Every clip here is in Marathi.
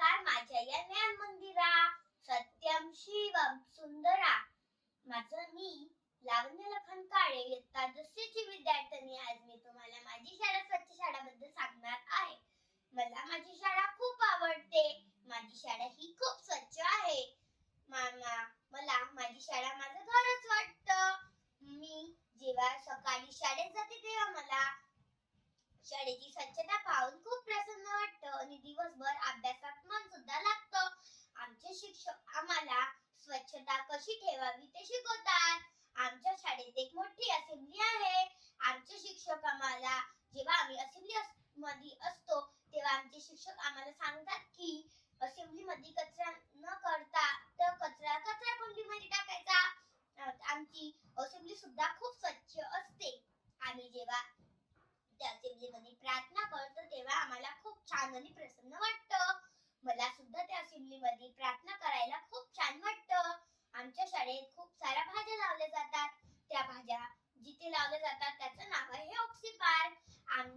नमस्कार माझ्या या ज्ञान मंदिरा सत्यम शिवम सुंदरा. माझं मी लावण्य लखन काळे इयत्ता दुसरीची विद्यार्थिनी आज मी तुम्हाला माझी शाळा स्वच्छ शाळाबद्दल सांगणार आहे. मला माझी शाळा खूप आवडते. माझी शाळा ही खूप स्वच्छ आहे. मामा मला माझी शाळा माझं घरच वाटतं. मी जेव्हा सकाळी शाळेत जाते तेव्हा मला शाळेची स्वच्छता पाहून खूप प्रसन्न वाटतं आणि दिवसभर अभ्यासात मन सुद्धा लागतं आमचे शिक्षक आम्हाला स्वच्छता कशी ठेवावी ते शिकवतात आमच्या शाळेत एक मोठी असेंब्ली आहे आमचे शिक्षक आम्हाला जेव्हा आम्ही असेंब्ली मध्ये असतो तेव्हा आमचे शिक्षक आम्हाला सांगतात की असेंब्ली मध्ये कचरा न करता तर कचरा कचरा कुंडीमध्ये टाकायचा. आमची असेंब्ली सुद्धा खूप स्वच्छ असते. आम्ही जेव्हा त्या असेंब्ली मध्ये प्रार्थना करतो तेव्हा आम्हाला खूप छान आणि प्रसन्न वाटतं. मला सुद्धा त्या असेंब्ली मध्ये प्रार्थना करायला खूप छान वाटतं. आमच्या शाळेत खूप साऱ्या भाज्या लावल्या जातात. त्या भाज्या जिथे लावल्या जातात त्याचं नाव आहे ऑक्सी आम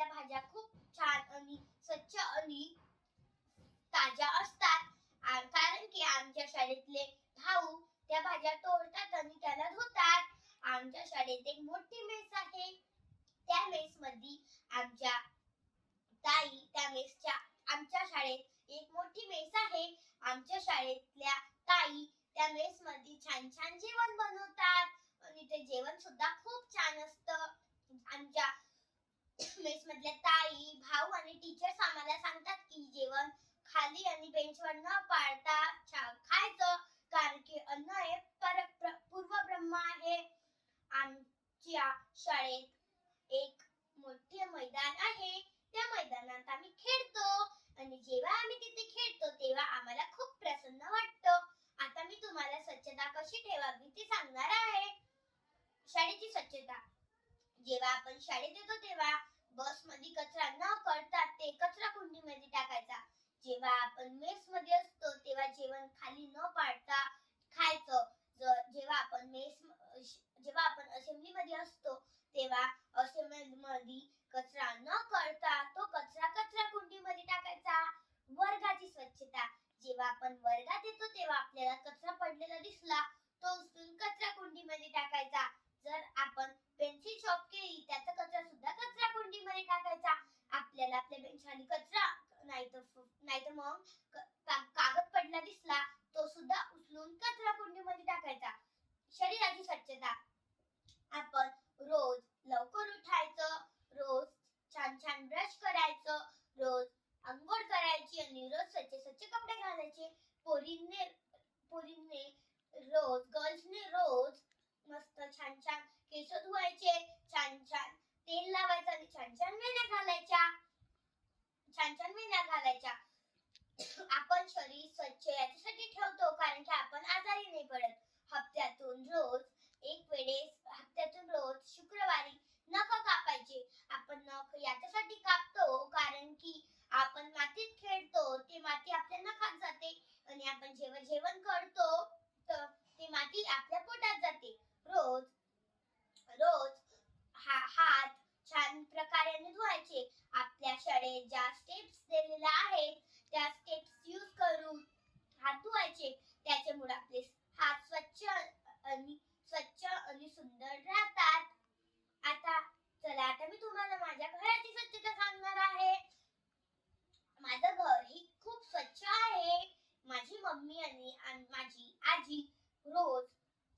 त्या भाज्या खूप छान आणि स्वच्छ आणि ताज्या असतात. कारण की आमच्या शाळेतले भाऊ त्या भाज्या तोडतात आणि त्याला धुतात. आमच्या शाळेत एक मोठी मेस आहे. त्या मेस मध्ये आमच्या ताई त्या मेसच्या आमच्या शाळेत एक मोठी मेस आहे. आमच्या शाळेतल्या ताई त्या मेस मध्ये छान छान जेवण बनवतात आणि ते जेवण सुद्धा खूप छान असतं आमच्या मेस मधल्या ताई भाऊ आणि टीचर्स आम्हाला सांगतात की जेवण खाली आणि बेंचवर न पाळता खायचं. कारण की अन्न हे पर पूर्व ब्रह्म आहे आमच्या शाळेत एक मोठे मैदान आहे. त्या मैदानात आम्ही खेळतो आणि जेव्हा आम्ही तिथे खेळतो तेव्हा आम्हाला खूप प्रसन्न वाटतं. आता मी तुम्हाला स्वच्छता कशी ठेवावी ते सांगणार आहे. शाळेची स्वच्छता. जेव्हा आपण शाळेत येतो तेव्हा बसमध्ये कचरा न करता ते कचरा कुंडीमध्ये टाकायचा. जेव्हा आपण मेस मध्ये असतो तेव्हा जेवण खाली न पाडता खायचं. जर जेव्हा आपण मेस जेव्हा आपण असेंब्ली मध्ये असतो तेव्हा असेंब्ली मध्ये कचरा न करता तो कचरा कचरा कुंडीमध्ये टाकायचा वर्गाची स्वच्छता जेव्हा आपण वर्गात येतो तेव्हा आपल्याला कचरा पडलेला दिसला तो उचलून कचरा कुंडीमध्ये टाकायचा जर आपण पेन्सिल शॉप केली त्याचा कचरा सुद्धा कचरा कुंडीमध्ये टाकायचा आपल्याला आपल्या बेंचखाली कचरा नाहीतर मग का- कागद पडला दिसला तो सुद्धा उचलून कचरा कुंडीमध्ये टाकायचा. शरीराची स्वच्छता. आपण रोज लवकर उठायचं रोज छान छान ब्रश करायचं रोज आंघोळ करायची आणि रोज स्वच्छ स्वच्छ कपडे घालायचे पोरींनी पोरींनी रोज गर्ल्सने रोज मस्त छान छान केस धुवायचे छान छान तेल लावायचं आणि छान छान वेण्या घालायच्या छान छान वेण्या आपण शरीर स्वच्छ याच्यासाठी ठेवतो कारण की आपण आजारी नाही पडत. हप्त्यातून रोज एक वेळेस हप्त्यातून रोज शुक्रवारी नख कापायचे आपण नख याच्यासाठी कापतो कारण की आपण मातीत खेळतो ते माती आपल्या नखात जाते आणि आपण जेव्हा जेवण करतो तर ते माती आपल्या पोटात जाते रोज रोज हा हात छान प्रकारे धुवायचे आपल्या शाळेत ज्या स्टेप्स दिलेल्या आहेत त्या स्टेप्स यूज करून हात धुवायचे त्याच्यामुळे आपले हात स्वच्छ आणि स्वच्छ आणि सुंदर राहतात आता चला आता मी तुम्हाला माझ्या घराची स्वच्छता सांगणार आहे माझं घर ही खूप स्वच्छ आहे माझी मम्मी आणि आणि माझी आजी रोज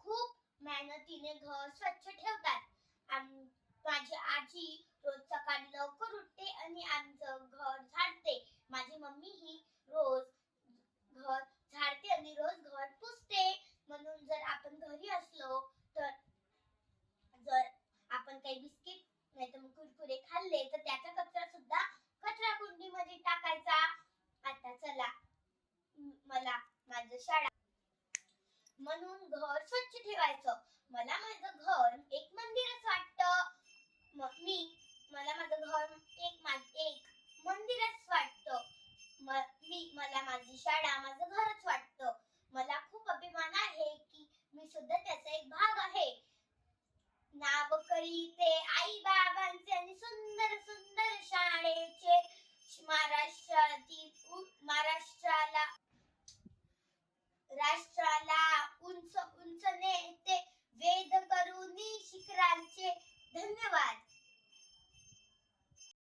खूप मेहनतीने घर स्वच्छ ठेवतात आम- माझी आजी रोज सकाळी लवकर उठते आणि आमचं घर झाडते. माझी मम्मी ही रोज घर झाडते आणि रोज घर पुसते. म्हणून जर आपण घरी असलो तर जर आपण काही बिस्किट नाही तर मग कुरकुरे खाल्ले तर त्याचा कचरा सुद्धा कचरा कुंडीमध्ये टाकायचा. आता चला मला माझं शाळा म्हणून घर स्वच्छ ठेवायचं. मला माझं घर एक मंदिर वाटतं मी मला माझं घर एक एक मंदिरच वाटतं. मी मला माझी शाळा माझं